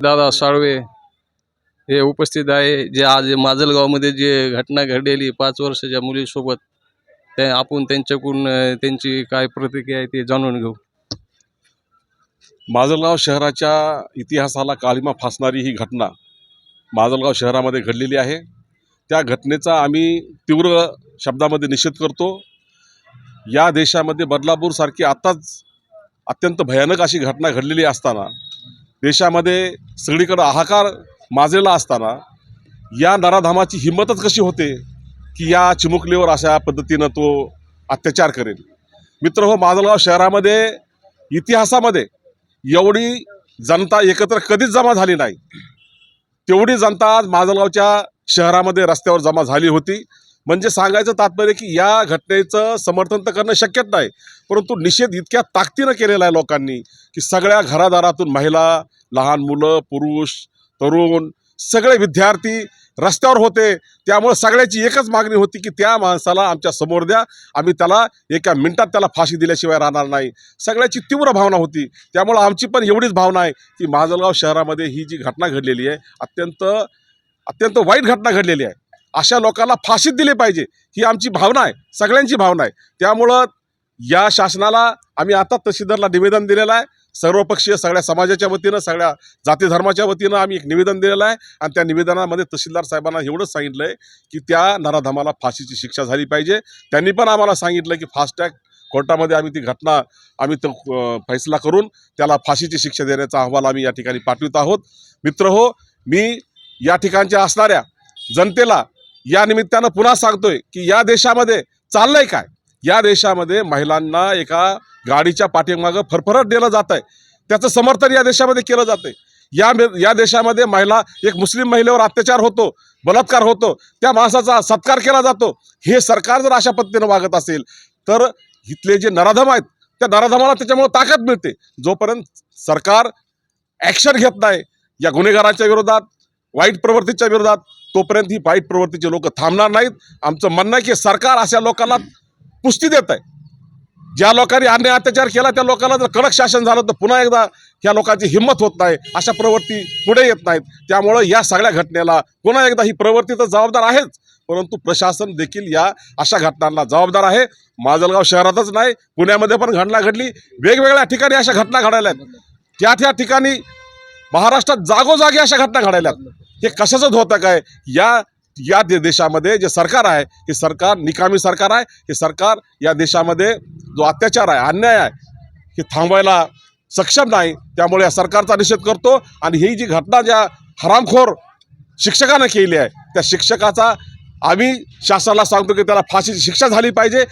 दादा साळवे हे उपस्थित आहे. जे आज माजलगावमध्ये जे घटना घडलेली पाच वर्षाच्या मुलीसोबत ते आपण त्यांच्याकडून त्यांची काय प्रतिक्रिया आहे ते जाणून घेऊ. माजलगाव शहराच्या इतिहासाला कालिमा फासणारी ही घटना माजलगाव शहरामध्ये घडलेली आहे. त्या घटनेचा आम्ही तीव्र शब्दामध्ये निषेध करतो. या देशामध्ये बदलापूरसारखी आत्ताच अत्यंत भयानक अशी घटना घडलेली असताना देशामध्ये सगळीकडं हाहाकार माजलेला असताना या नराधामाची हिंमतच कशी होते की या चिमुकलीवर अशा पद्धतीनं तो अत्याचार करेल? मित्र हो माजलगाव शहरामध्ये इतिहासामध्ये एवढी जनता एकत्र कधीच जमा झाली नाही. तेवढी जनता आज माजलगावच्या शहरामध्ये रस्त्यावर जमा झाली होती. म्हणजे सांगायचं तात्पर्य की या घटनेचं समर्थन तर करणं शक्यच नाही परंतु निषेध इतक्या ताकदीनं केलेला आहे लोकांनी की सगळ्या घरादारातून महिला लहान मुलं पुरुष तरुण सगळे विद्यार्थी रस्त्यावर होते. त्यामुळे सगळ्याची एकच मागणी होती की त्या माणसाला आमच्यासमोर द्या. आम्ही त्याला एका मिनिटात त्याला फाशी दिल्याशिवाय राहणार नाही. सगळ्याची तीव्र भावना होती. त्यामुळं आमची पण एवढीच भावना आहे की माजलगाव शहरामध्ये ही जी घटना घडलेली आहे अत्यंत अत्यंत वाईट घटना घडलेली आहे. अशा लोकांना फाशीच दिली पाहिजे. ही आमची भावना आहे. सगळ्यांची भावना आहे. त्यामुळं या शासनाला आम्ही आता तहसीलदारला निवेदन दिलेलं आहे. सर्वपक्षीय सगळ्या समाजाच्या वतीनं सगळ्या जाती धर्माच्या वतीनं आम्ही एक निवेदन दिलेलं आहे. आणि त्या निवेदनामध्ये तहसीलदार साहेबांना एवढंच सांगितलं आहे की त्या नराधमाला फाशीची शिक्षा झाली पाहिजे. त्यांनी पण आम्हाला सांगितलं की फास्टॅग कोर्टामध्ये आम्ही ती घटना आम्ही तो फैसला करून त्याला फाशीची शिक्षा देण्याचा अहवाल आम्ही या ठिकाणी पाठवित आहोत. मित्र हो मी या ठिकाणच्या असणाऱ्या जनतेला या निमित्तानं पुन्हा सांगतोय की या देशामध्ये चाललंय काय? या देशामध्ये महिलांना एका गाडीच्या पाठीमागं फरफरट दिलं जात आहे त्याचं समर्थन या देशामध्ये केलं जातंय. या या देशामध्ये महिला एक मुस्लिम महिलेवर अत्याचार होतो बलात्कार होतो त्या माणसाचा सत्कार केला जातो. हे सरकार जर अशा पद्धतीनं वागत असेल तर इथले जे नराधम आहेत त्या नराधमाला त्याच्यामुळे ताकद मिळते. जोपर्यंत सरकार ॲक्शन घेत नाही या गुन्हेगारांच्या विरोधात वाईट प्रवृत्तीच्या विरोधात तोपर्यंत ही वाईट प्रवृत्तीचे लोक थांबणार नाहीत. आमचं म्हणणं आहे की सरकार अशा लोकांना पुष्टी देत आहे. ज्या लोकांनी अन्याय अत्याचार केला त्या लोकांना जर कडक शासन झालं तर पुन्हा एकदा ह्या लोकांची हिंमत होत नाही. अशा प्रवृत्ती पुढे येत नाहीत. त्यामुळं या सगळ्या घटनेला पुन्हा एकदा ही प्रवृत्ती तर जबाबदार आहेच. परंतु प्रशासन देखील या अशा घटनांना जबाबदार आहे. माजलगाव शहरातच नाही पुण्यामध्ये पण घटना घडली. वेगवेगळ्या ठिकाणी अशा घटना घडायला आहेत. त्या त्या ठिकाणी महाराष्ट्रात जागोजागी अशा घटना घडायल्यात हे कशाचं होतं काय या या दे देशामध्ये जे सरकार आहे हे सरकार निकामी सरकार आहे हे सरकार या देशामध्ये जो अत्याचार आहे अन्याय आहे हे थांबवायला सक्षम नाही. त्यामुळे या सरकारचा निषेध करतो आणि ही जी घटना ज्या हरामखोर शिक्षकानं केली आहे त्या शिक्षकाचा आम्ही शासनाला सांगतो की त्याला फाशीची शिक्षा झाली पाहिजे.